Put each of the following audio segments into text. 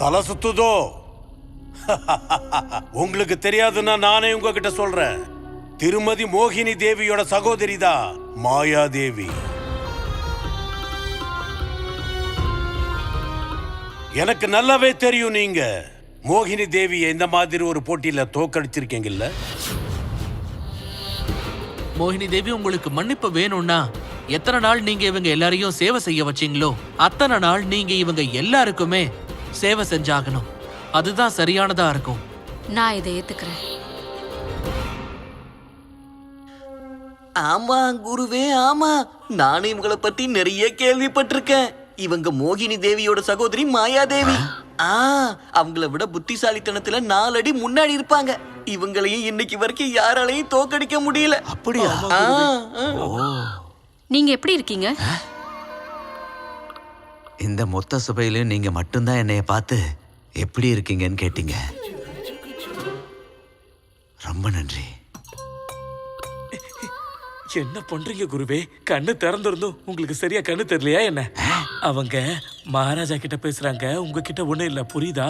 தலை சுத்துதோ? உங்களுக்கு தெரியாதுன்னா நானே உங்ககிட்ட சொல்றேன். திருமதி மோகினி தேவியோட சகோதரி தான் மாயாதேவி எனக்கு நல்லாவே தெரியும் நீங்க. மோகினி தேவியை இந்த மாதிரி ஒரு போட்டியில தோக்கடிச்சிருக்கீங்கல்ல மோகினி தேவி உங்களுக்கு மன்னிப்பு வேணும்னா எத்தனை நாள் நீங்க இவங்க எல்லாரையும் சேவை செய்ய வச்சீங்களோ அத்தனை நாள் நீங்க இவங்க எல்லாருக்குமே சேவை செஞ்சாகணும். அதுதான் சரியானதா இருக்கும். நான் இதை ஏத்துக்கிறேன். ஆமா குருவே ஆமா. நானும் இவங்கள பத்தி நிறைய கேள்விப்பட்டிருக்கேன். இவங்க மோகினி தேவியோட சகோதரி மாயாதேவி ஆ? அவங்கள விட புத்திசாலித்தனத்துல நாலடி முன்னாடி இருப்பாங்க. இவங்களையும் இன்னைக்கு வரைக்கும் யாராலையும் தோக்கடிக்க முடியல. அப்படியா. நீங்க எப்படி இருக்கீங்க? இந்த மொத்த சபையிலும் நீங்க மட்டும்தான் என்னைய பார்த்து எப்படி இருக்கீங்கன்னு கேட்டீங்க. ரொம்ப நன்றி. என்ன பண்றீங்க குருவே? கண்ணு திறந்திருந்தும் உங்களுக்கு சரியா கண்ணு தெரியலையா என்ன? அவங்க மகாராஜா கிட்ட பேசுறாங்க. உங்ககிட்ட ஒண்ணும் இல்ல. புரியுதா?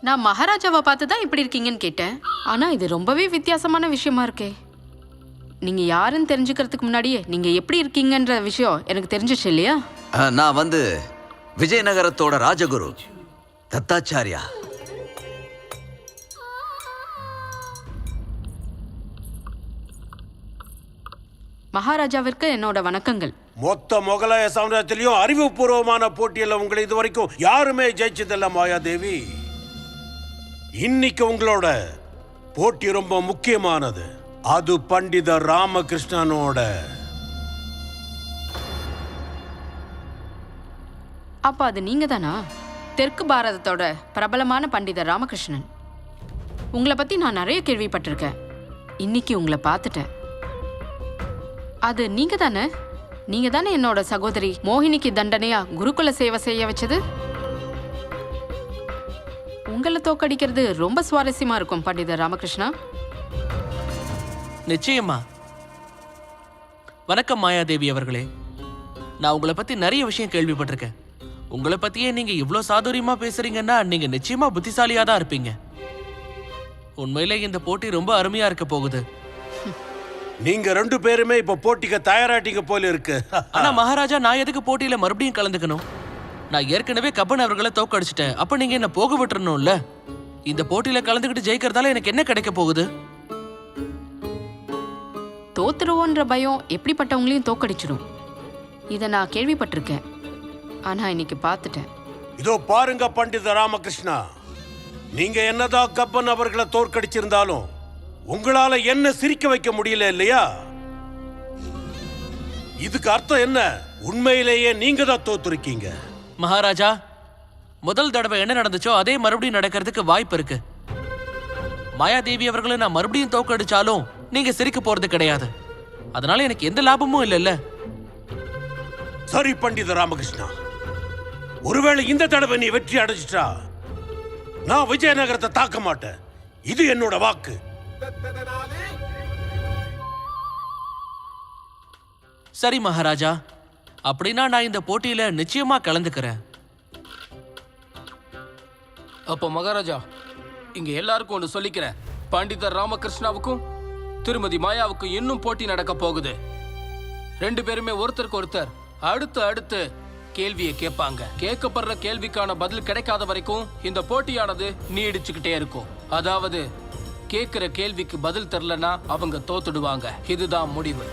நான் மகாராஜாவை பார்த்து தான் இப்படி இருக்கீங்கன்னு கேட்டேன். ஆனா இது ரொம்பவே வித்தியாசமான விஷயமா இருக்கே. நீங்க யாருன்னு தெரிஞ்சுக்கிறதுக்கு முன்னாடியே நீங்க எப்படி இருக்கீங்கன்ற விஷயம் எனக்கு தெரிஞ்சிச்சு இல்லையா? நான் வந்து விஜயநகரத்தோட ராஜகுரு தத்தாச்சாரியா? மகாராஜாவிற்கு என்னோட வணக்கங்கள். மொத்த முகலாய சாம்ராஜ்யத்திலையும் அறிவுபூர்வமான போட்டியில உங்களை இது வரைக்கும் யாருமே ஜெயிச்சதில்ல மாயாதேவி. இன்னைக்கு உங்களோட போட்டி ரொம்ப முக்கியமானது. அது பண்டித ராமகிருஷ்ணனோட அப்ப அது நீங்க தானா தெற்கு பாரதத்தோட பிரபலமான பண்டிதர் ராமகிருஷ்ணன். உங்களை பத்தி நான் நிறைய கேள்விப்பட்டிருக்கேன். இன்னைக்கு உங்களை பார்த்துட்டேன். அது நீங்க தானே நீங்க தானே என்னோட சகோதரி மோகினிக்கு தண்டனையா குருகுல சேவை செய்ய வச்சது? உங்களை தோக்கடிக்கிறது ரொம்ப சுவாரஸ்யமா இருக்கும் பண்டிதர் ராமகிருஷ்ணா. நிச்சயமா. வணக்கம் மாயாதேவி அவர்களே. நான் உங்களை பத்தி நிறைய விஷயம் கேள்விப்பட்டிருக்கேன். உங்களை பத்தியே நீங்க இவ்ளோ சாதுரியமா பேசுறீங்கன்னா நீங்க நிச்சயமா புத்திசாலியா தான் இருப்பீங்க. உண்மையிலே இந்த போட்டி ரொம்ப அருமையா இருக்க போகுது. நீங்க ரெண்டு பேருமே இப்ப போட்டிக்கு தயாராட்டிங்க போல இருக்கு. ஆனா மகாராஜா நான் எதுக்கு போட்டியில மறுபடியும் கலந்துக்கணும்? நான் ஏற்கனவே கப்பன் அவர்களை தோக்கடிச்சிட்டேன் அப்ப நீங்க என்ன போக விட்டுறணும்ல? இந்த போட்டியில கலந்துக்கிட்டு ஜெயிக்கிறதால எனக்கு என்ன கிடைக்க போகுது? தோத்துருவோன்ற பயம் எப்படிப்பட்டவங்களையும் தோக்கடிச்சிடும் இதை நான் கேள்விப்பட்டிருக்கேன். ஆனா இன்னைக்கு பார்த்துட்டேன். இதோ பாருங்க பண்டித ராமகிருஷ்ணா. நீங்க என்னதான் கப்பன் அவர்களை தோற்கடிச்சிருந்தாலும் உங்களால என்ன சிரிக்க வைக்க முடியல இல்லையா? இதுக்கு அர்த்தம் என்ன? உண்மையிலேயே நீங்க தான் தோத்துருக்கீங்க. மகாராஜா முதல் தடவை என்ன நடந்துச்சோ அதே மறுபடியும் நடக்கிறதுக்கு வாய்ப்பு இருக்கு. மாயாதேவி அவர்களை நான் மறுபடியும் தோக்கடிச்சாலும் நீங்க சிரிக்க போறது கிடையாது. அதனால எனக்கு எந்த லாபமும் இல்லைல்ல. சரி பண்டித ராமகிருஷ்ணா. ஒருவேளை இந்த தடவை நீ வெற்றி அடைஞ்சிட்டா நான் விஜயநகரத்தை தாக்க மாட்டேன். இது என்னோட வாக்கு. சரி மகாராஜா. அப்படின்னா நான் இந்த போட்டியில நிச்சயமா கலந்துக்கிறேன். அப்போ மகாராஜா இங்க எல்லாருக்கும் ஒன்று சொல்லிக்கிறேன். பண்டிதர் ராமகிருஷ்ணாவுக்கும் திருமதி மாயாவுக்கும் இன்னும் போட்டி நடக்க போகுது. ரெண்டு பேருமே ஒருத்தருக்கு ஒருத்தர் அடுத்து அடுத்து கேள்வியை கேட்பாங்க. கேட்கப்படுற கேள்விக்கான பதில் கிடைக்காத வரைக்கும் இந்த போட்டியானது நீடிச்சுக்கிட்டே இருக்கும். அதாவது கேட்கிற கேள்விக்கு பதில் தரலனா அவங்க தோத்துடுவாங்க. இதுதான் முடிவு.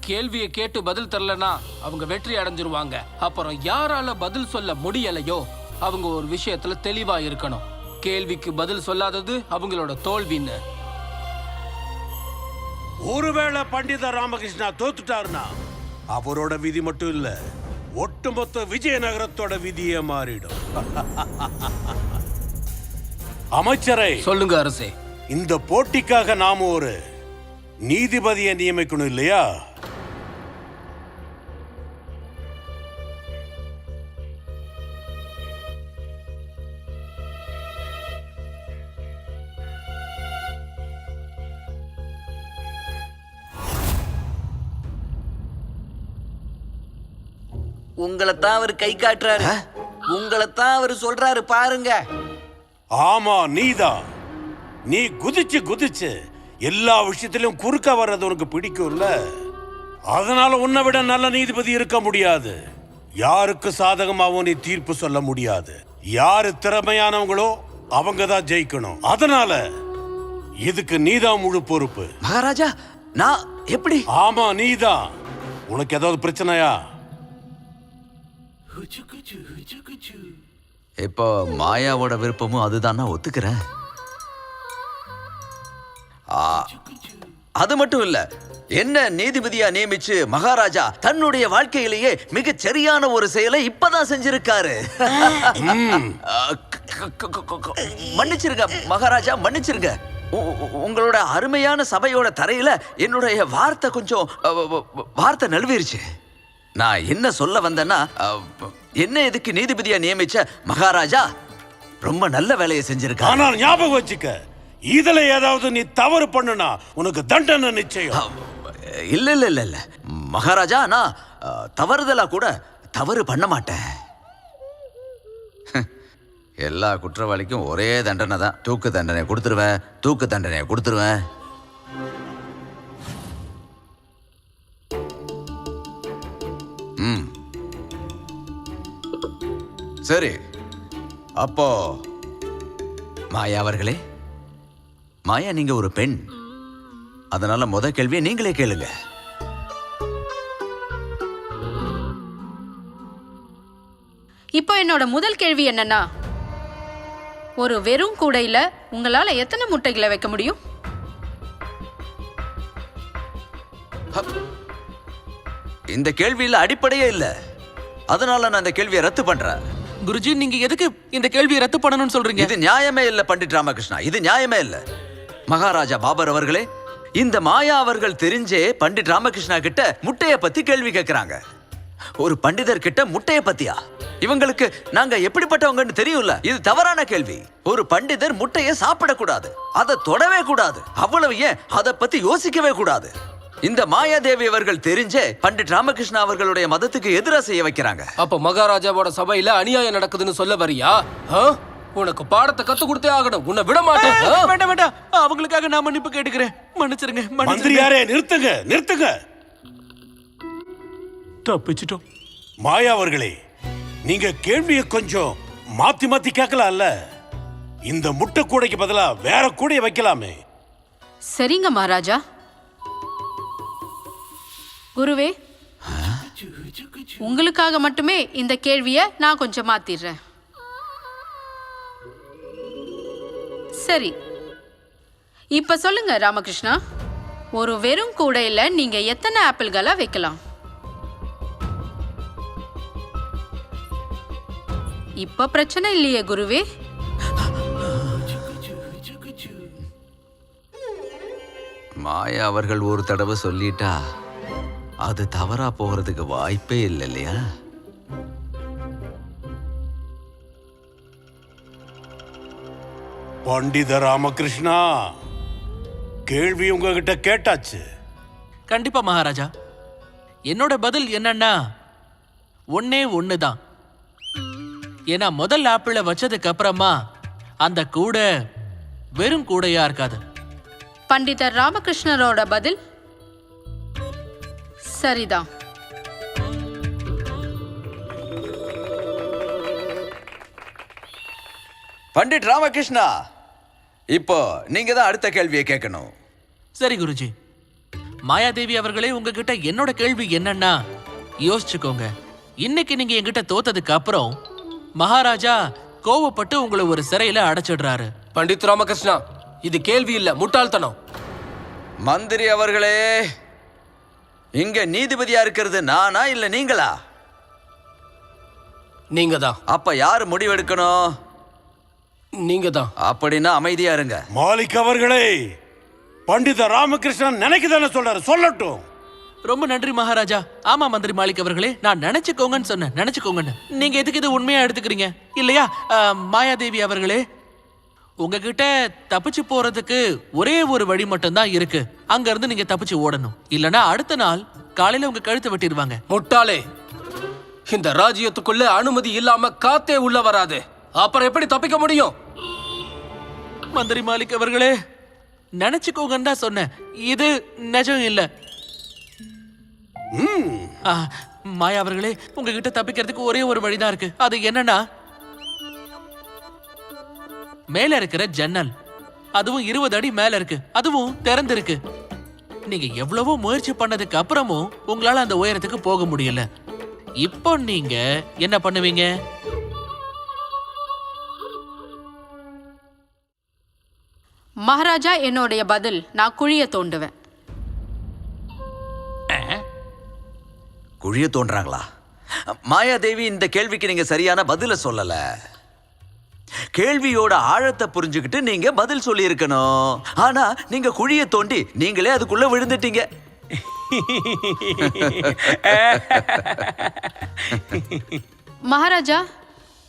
கேள்வியை கேட்டு பதில் தரலனா அவங்க வெற்றி அடைஞ்சிருவாங்க. அப்புறம் யாரால பதில் சொல்ல முடியலையோ அவங்க ஒரு விஷயத்துல தெளிவா இருக்கணும். கேள்விக்கு பதில் சொல்லாதது அவங்களோட தோல்வின்னு. ஒருவேளை பண்டித ராமகிருஷ்ணா தோத்துட்டாருனா அவரோட விதி மட்டும் இல்லை. ஒட்டுமொத்த விஜயநகரத்தோட விதியே மாறிடும். அமைச்சரை சொல்லுங்க அரசே. இந்த போட்டிக்காக நாம ஒரு நீதிபதியை நியமிக்கணும் இல்லையா? உங்களை தான் அவர் கை காட்டுறாரு. உங்களைத்தான் அவர் சொல்றாரு பாருங்க. ஆமா நீதான். நீ குதிச்சு குதிச்சு எல்லா விஷயத்திலும் குறுக்க வர்றது உனக்கு பிடிக்கும்ல? அதனால உன்னை விட நல்ல நீதிபதி இருக்க முடியாது. யாருக்கு சாதகமாகவும் நீ தீர்ப்பு சொல்ல முடியாது. யாரு திறமையானவங்களோ அவங்க தான் ஜெயிக்கணும். அதனால இதுக்கு நீதான் முழு பொறுப்பு. மகாராஜா நான் எப்படி? ஆமா நீதான். உனக்கு ஏதாவது பிரச்சனையா? இப்போ மாயாவோட விருப்பமும் அதுதான் நான் ஒத்துக்கிறேன் ஆ, அது மட்டும் இல்ல என்ன நீதிபதியா நியமிச்சு மகாராஜா தன்னுடைய வாழ்க்கையிலேயே மிகச் சரியான ஒரு செயலை இப்பதான் செஞ்சிருக்காரு. மன்னிச்சிருங்க மகாராஜா மன்னிச்சிருங்க. உங்களோட அருமையான சபையோட தரையில என்னுடைய வார்த்தை கொஞ்சம் வார்த்தை நழுவிருச்சு. நான் என்ன சொல்ல வந்தேன்னா என்ன இதுக்கு நீதிபதியா நியமிச்ச மகாராஜா? ரொம்ப நல்ல வேலையை செஞ்சிருக்காரு. ஆனால் ஞாபகம் வச்சுக்க இதுல ஏதாவது நீ தவறு பண்ணுனா உனக்கு தண்டனை நிச்சயம். இல்ல இல்ல இல்ல இல்ல. மகாராஜா நான் அ, தவறுதலா கூட தவறு பண்ண மாட்டேன். எல்லா குற்றவாளிக்கும் ஒரே தண்டனை தான். தூக்கு தண்டனை கொடுத்துருவேன் தூக்கு தண்டனை கொடுத்துருவேன். சரி. அப்போ மாயா அவர்களே மாயா நீங்க ஒரு பெண். அதனால முத கேள்வியை நீங்களே கேளுங்க. இப்போ என்னோட முதல் கேள்வி என்னன்னா ஒரு வெறும் கூடையில உங்களால எத்தனை முட்டைகளை வைக்க முடியும்? இந்த கேள்வியில அடிப்படையே இல்ல. அதனால நான் இந்த கேள்வியை ரத்து பண்றேன். குருஜி நீங்க எதுக்கு இந்த கேள்வியை ரத்து பண்ணணும்னு சொல்றீங்க? இது நியாயமே இல்ல பண்டிட் ராமகிருஷ்ணா. இது நியாயமே இல்ல. மகாராஜா பாபர் அவர்களே இந்த மாயா அவர்கள் தெரிஞ்சே பண்டிட் ராமகிருஷ்ணா கிட்ட முட்டைய பத்தி கேள்வி கேட்கிறாங்க ஒரு பண்டிதர் கிட்ட முட்டைய பத்தியா? இவங்களுக்கு நாங்க எப்படிப்பட்டவங்கன்னு தெரியும்ல? இது தவறான கேள்வி. ஒரு பண்டிதர் முட்டையை சாப்பிடக்கூடாது. அதை தொடவே கூடாது. அவ்வளவு ஏன்? அதை பத்தி யோசிக்கவே கூடாது. இந்த மாயாதேவி அவர்கள் தெரிஞ்சே பண்டிட் ராமகிருஷ்ணா அவர்களுடைய மதத்துக்கு எதிரா செய்ய வைக்கிறாங்க. அப்ப மகாராஜாவோட சபையில அநியாயம் நடக்குதுன்னு சொல்ல வரியா? ஆ? உனக்கு பாடத்தை கத்து கொடுத்தே ஆகணும். உன்னை விட மாட்டேன். ஆ? வேண்டாம் வேண்டாம். அவங்களுக்காக நான் மன்னிப்பு கேட்டுக்கிறேன். மன்னிச்சிருங்க மன்னிச்சிருங்க. மந்திரியாரே நிறுத்துங்க நிறுத்துங்க. தப்பிச்சிட்டோம். மாயா அவர்களே நீங்க கேள்வியை கொஞ்சம் மாத்தி மாத்தி கேட்கலாம்ல? இந்த முட்டை கூடைக்கு பதிலா வேற கூடைய வைக்கலாமே. சரிங்க மகாராஜா. குருவே உங்களுக்காக மட்டுமே இந்த கேள்வியை நான் கொஞ்சம் மாத்திடுறேன். சரி. இப்ப சொல்லுங்க ராமகிருஷ்ணா. ஒரு வெறும் கூடையில நீங்க எத்தனை ஆப்பிள்களா வைக்கலாம்? இப்ப பிரச்சனை இல்லையே குருவே. மாயா அவர்கள் ஒரு தடவை சொல்லிட்டா அது தவறா போகிறதுக்கு வாய்ப்பே இல்லை இல்லையா பண்டித ராமகிருஷ்ணா கேள்வி உங்ககிட்ட கேட்டாச்சு. கண்டிப்பா மகாராஜா. என்னோட பதில் என்னன்னா ஒன்னே ஒண்ணுதான். ஏன்னா முதல் ஆப்பிள வச்சதுக்கு அப்புறமா அந்த கூடை வெறும் கூடையா இருக்காது. பண்டிதர் ராமகிருஷ்ணரோட பதில் சரிதான். பண்டிட் ராமகிருஷ்ணா இப்போ நீங்க தான் அடுத்த கேள்வியை கேட்கணும். சரி குருஜி மாயாதேவி அவர்களே உங்ககிட்ட என்னோட கேள்வி என்னன்னா யோசிச்சுக்கோங்க. இன்னைக்கு நீங்க என்கிட்ட தோத்ததுக்கு அப்புறம் மகாராஜா கோவப்பட்டு உங்களை ஒரு சிறையில அடைச்சிடுறாரு. பண்டித் ராமகிருஷ்ணா இது கேள்வி இல்ல முட்டாள்தனம். மந்திரி அவர்களே இங்க நீதிபதியா இருக்கிறது நானா இல்ல நீங்களா? நீங்க தான் அப்ப யார் முடிவெடுக்கணும்? நீங்க தான் அப்படின்னா அமைதியா இருங்க. மாலிக் அவர்களே பண்டித ராமகிருஷ்ணன் நினைக்குதானே சொல்றாரு. சொல்லட்டும். ரொம்ப நன்றி மகாராஜா. ஆமா மந்திரி மாலிக் அவர்களே நான் நினைச்சுக்கோங்கன்னு சொன்னேன். நினைச்சுக்கோங்கன்னு. நீங்க எதுக்கு இது உண்மையா எடுத்துக்கிறீங்க? இல்லையா? மாயாதேவி அவர்களே உங்ககிட்ட தப்பிச்சு போறதுக்கு ஒரே ஒரு வழி மட்டும்தான் இருக்கு. அங்க இருந்து நீங்க தப்பிச்சு ஓடணும். இல்லனா அடுத்த நாள் காலையில உங்க கழுத்தை வெட்டிடுவாங்க. முட்டாளே இந்த ராஜ்யத்துக்குள்ள அனுமதி இல்லாம காத்தே உள்ள வராது. அப்புறம் எப்படி தப்பிக்க முடியும்? மந்திரி மாலிக் அவர்களே நினைச்சுக்கோங்கன்னு தான் சொன்னேன். இது நிஜம் இல்ல. மாயா அவர்களே உங்ககிட்ட தப்பிக்கிறதுக்கு ஒரே ஒரு வழிதான் இருக்கு. அது என்னன்னா மேல இருக்கிற ஜன்னல். அதுவும் இருபது அடி மேல இருக்கு. அதுவும் திறந்திருக்கு. நீங்க எவ்வளவோ முயற்சி பண்ணதுக்கு அப்புறமும் உங்களால அந்த உயரத்துக்கு போக முடியல. இப்போ நீங்க என்ன பண்ணுவீங்க? மகாராஜா என்னுடைய பதில். நான் குழிய தோண்டுவேன். குழிய தோன்றாங்களா? மாயாதேவி இந்த கேள்விக்கு நீங்க சரியான பதில சொல்லல. கேள்வியோட ஆழத்தை புரிஞ்சுக்கிட்டு நீங்க பதில் சொல்லி இருக்கணும் ஆனா நீங்க குழிய தோண்டி நீங்களே அதுக்குள்ள விழுந்துட்டீங்க. மகாராஜா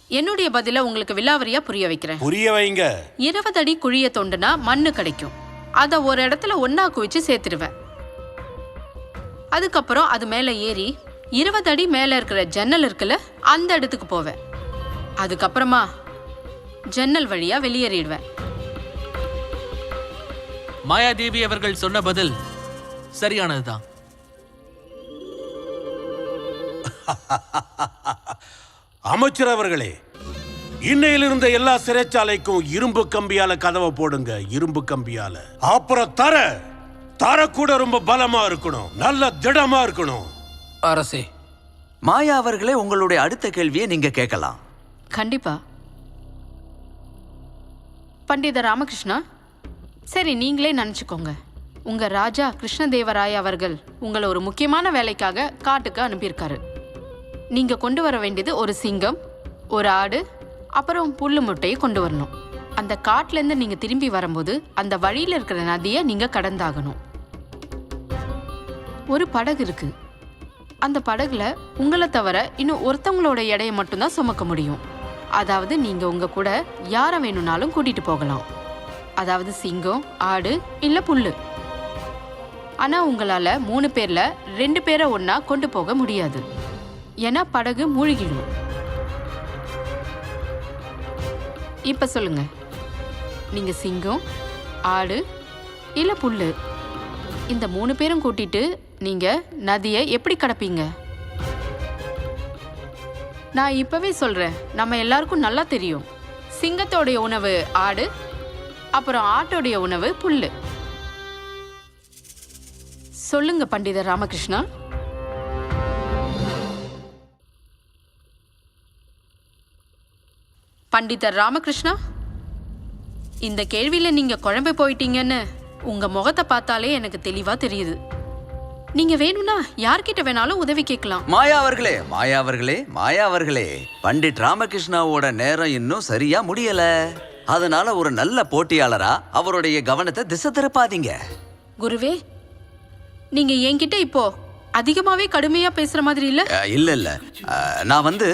என்னுடைய பதில உங்களுக்கு விலாவரியா புரிய வைக்கிறேன். புரிய வைங்க. இருபது அடி குழிய தோண்டுனா மண்ணு கிடைக்கும். அதை ஒரு இடத்துல ஒன்னா குவிச்சு சேர்த்துடுவேன். அதுக்கப்புறம் அது மேல ஏறி இருபது அடி மேல இருக்கிற ஜன்னல் இருக்குல்ல அந்த இடத்துக்கு போவேன். அதுக்கப்புறமா ஜன்னல் வழியா வெளியேறிடுவேன். மாயாதேவி அவர்கள் சொன்ன பதில் சரியானதுதான். அமைச்சர் அவர்களே இன்னையில இருந்த எல்லா சிறைச்சாலைக்கும் இரும்பு கம்பியால கதவை போடுங்க இரும்பு கம்பியால. அப்புறம் தர தர கூட ரொம்ப பலமா இருக்கணும் நல்ல திடமா இருக்கணும். அரசே மாயா அவர்களே உங்களுடைய அடுத்த கேள்வியை நீங்க கேட்கலாம். கண்டிப்பா. பண்டித ராமகிருஷ்ணா சரி நீங்களே நினச்சிக்கோங்க. உங்கள் ராஜா கிருஷ்ணதேவராய அவர்கள் உங்களை ஒரு முக்கியமான வேலைக்காக காட்டுக்கு அனுப்பியிருக்காரு. நீங்கள் கொண்டு வர வேண்டியது ஒரு சிங்கம் ஒரு ஆடு அப்புறம் புல்லு முட்டையை கொண்டு வரணும். அந்த காட்டிலேருந்து நீங்கள் திரும்பி வரும்போது அந்த வழியில் இருக்கிற நதியை நீங்கள் கடந்தாகணும். ஒரு படகு இருக்கு. அந்த படகுல உங்களை தவிர இன்னும் ஒருத்தவங்களோட எடையை மட்டும்தான் சுமக்க முடியும். அதாவது நீங்க உங்க கூட யாரை வேணும்னாலும் கூட்டிட்டு போகலாம். அதாவது சிங்கம் ஆடு இல்ல புல்லு. ஆனா உங்களால மூணு பேர்ல ரெண்டு பேரை ஒன்றா கொண்டு போக முடியாது. ஏன்னா படகு மூழ்கிடும். இப்ப சொல்லுங்க. நீங்க சிங்கம் ஆடு இல்ல புல்லு. இந்த மூணு பேரும் கூட்டிட்டு நீங்க நதியை எப்படி கடப்பீங்க? நான் இப்பவே சொல்றேன். நம்ம எல்லாருக்கும் நல்லா தெரியும். சிங்கத்தோடைய உணவு ஆடு அப்புறம் ஆட்டோடைய உணவு புல்லு. சொல்லுங்க பண்டிதர் ராமகிருஷ்ணா. பண்டிதர் ராமகிருஷ்ணா இந்த கேள்வியில நீங்க குழம்பு போயிட்டீங்கன்னு உங்க முகத்தை பார்த்தாலே எனக்கு தெளிவா தெரியுது. நீங்க வேணும்னா யார்கிட்ட வேணாலும் உதவி கேட்கலாம். மாயா அவர்களே மாயா அவர்களே மாயா அவர்களே. பண்டிட் ராமகிருஷ்ணாவோட நேரம் இன்னும் சரியா முடியல. அதனால ஒரு நல்ல போட்டியாளரா அவருடைய கவனத்தை திசை திருப்பாதீங்க. குருவே நீங்க என்கிட்ட இப்போ அதிகமாவே கடுமையா பேசுற மாதிரி இல்ல? இல்ல இல்ல. நான் வந்து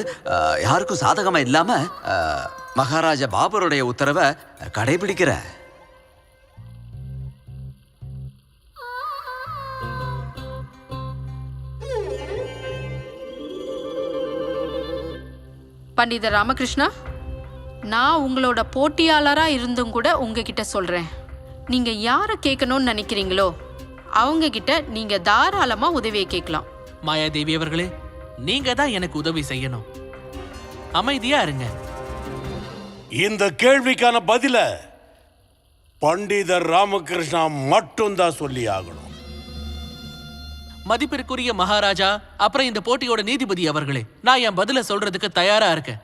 யாருக்கும் சாதகமா இல்லாம மகாராஜா பாபருடைய உத்தரவை கடைபிடிக்கிறேன். பண்டிதர் ராமகிருஷ்ணா நான் உங்களோட போட்டியாளரா இருந்தும் கூட உங்ககிட்ட சொல்றேன். நீங்க யாரை கேட்கணும்னு நினைக்கிறீங்களோ அவங்க கிட்ட நீங்க தாராளமா உதவியை கேட்கலாம். மாயாதேவி அவர்களே நீங்க தான் எனக்கு உதவி செய்யணும். அமைதியா இருங்க. இந்த கேள்விக்கான பதில பண்டிதர் ராமகிருஷ்ணா மட்டும்தான் சொல்லி ஆகணும் மதிப்பிற்குரிய மகாராஜா அப்புறம் இந்த போட்டியோட நீதிபதி அவர்களே. நான் என் பதில சொல்றதுக்கு தயாரா இருக்கேன்.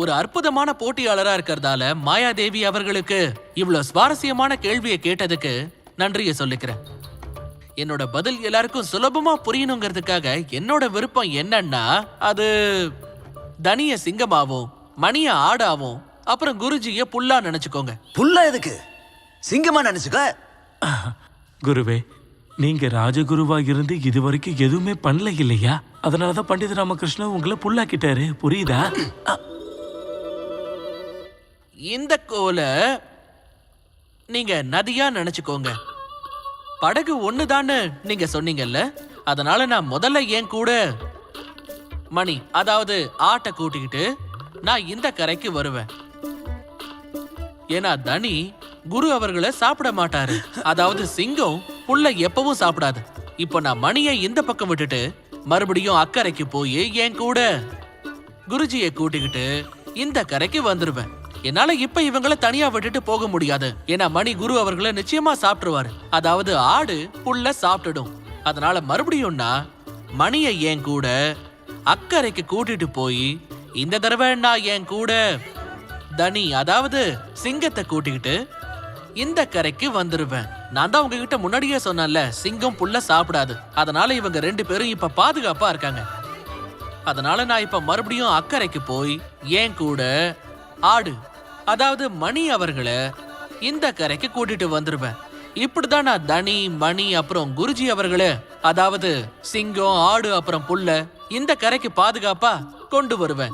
ஒரு அற்புதமான போட்டியாளரா இருக்கிறதால மாயாதேவி அவர்களுக்கு இவ்வளவு சுவாரஸ்யமான கேள்வியை கேட்டதுக்கு நன்றியை சொல்லிக்கிறேன். என்னோட பதில் எல்லாருக்கும் சுலபமா புரியணுங்கிறதுக்காக என்னோட விருப்பம் என்னன்னா அது தனிய சிங்கமாவும் மணிய ஆடாவும் அப்புறம் குருஜிய புல்லா நினைச்சுக்கோங்க. புல்லா எதுக்கு? சிங்கமா நினைச்சுக்க? குருவே நீங்க ராஜகுருவா இருந்து இது வரைக்கும் எதுவுமே பண்ணல இல்லையா? அதனாலதான் பண்டித ராமகிருஷ்ணன் உங்களை புல்லாக்கிட்டாரு. புரியுதா? இந்த கோல நீங்க நதியா நினைச்சுக்கோங்க. படகு ஒண்ணுதான்னு நீங்க சொன்னீங்கல்ல? அதனால நான் முதல்ல என் கூட மணி அதாவது ஆட்டை கூட்டிக்கிட்டு நான் இந்த கரைக்கு வருவேன். ஏன்னா தனி குரு அவர்களை சாப்பிட மாட்டாரு. அதாவது சிங்கம் புல்ல எப்பவும் சாப்பிடாது. இப்போ நான் மணியை இந்த பக்கம் விட்டுட்டு மறுபடியும் அக்கறைக்கு போய் என் கூட குருஜியை கூட்டிக்கிட்டு இந்த கரைக்கு வந்துருவேன். என்னால இப்ப இவங்கள தனியா விட்டுட்டு போக முடியாது. ஏன்னா மணி குரு அவர்களை நிச்சயமா சாப்பிட்டுருவாரு. அதாவது ஆடு புல்ல சாப்பிட்டுடும். அதனால மறுபடியும்னா மணியை என் கூட அக்கறைக்கு கூட்டிட்டு போய் இந்த தடவை நான் என் கூட தனி அதாவது சிங்கத்தை கூட்டிக்கிட்டு இந்த கரைக்கு வந்துருவேன். நான் தான் உங்ககிட்ட முன்னாடியே சொன்னேன்ல சிங்கம் புல்ல சாப்பிடாது. அதனால இவங்க ரெண்டு பேரும் இப்ப பாதுகாப்பா இருக்காங்க. அதனால நான் இப்ப மறுபடியும் அக்கறைக்கு போய் ஏன் கூட ஆடு அதாவது மணி அவர்களை இந்த கரைக்கு கூட்டிட்டு வந்துருவேன். இப்படிதான் நான் தனி மணி அப்புறம் குருஜி அவர்களே அதாவது சிங்கம் ஆடு அப்புறம் புல்ல இந்த கரைக்கு பாதுகாப்பா கொண்டு வருவேன்.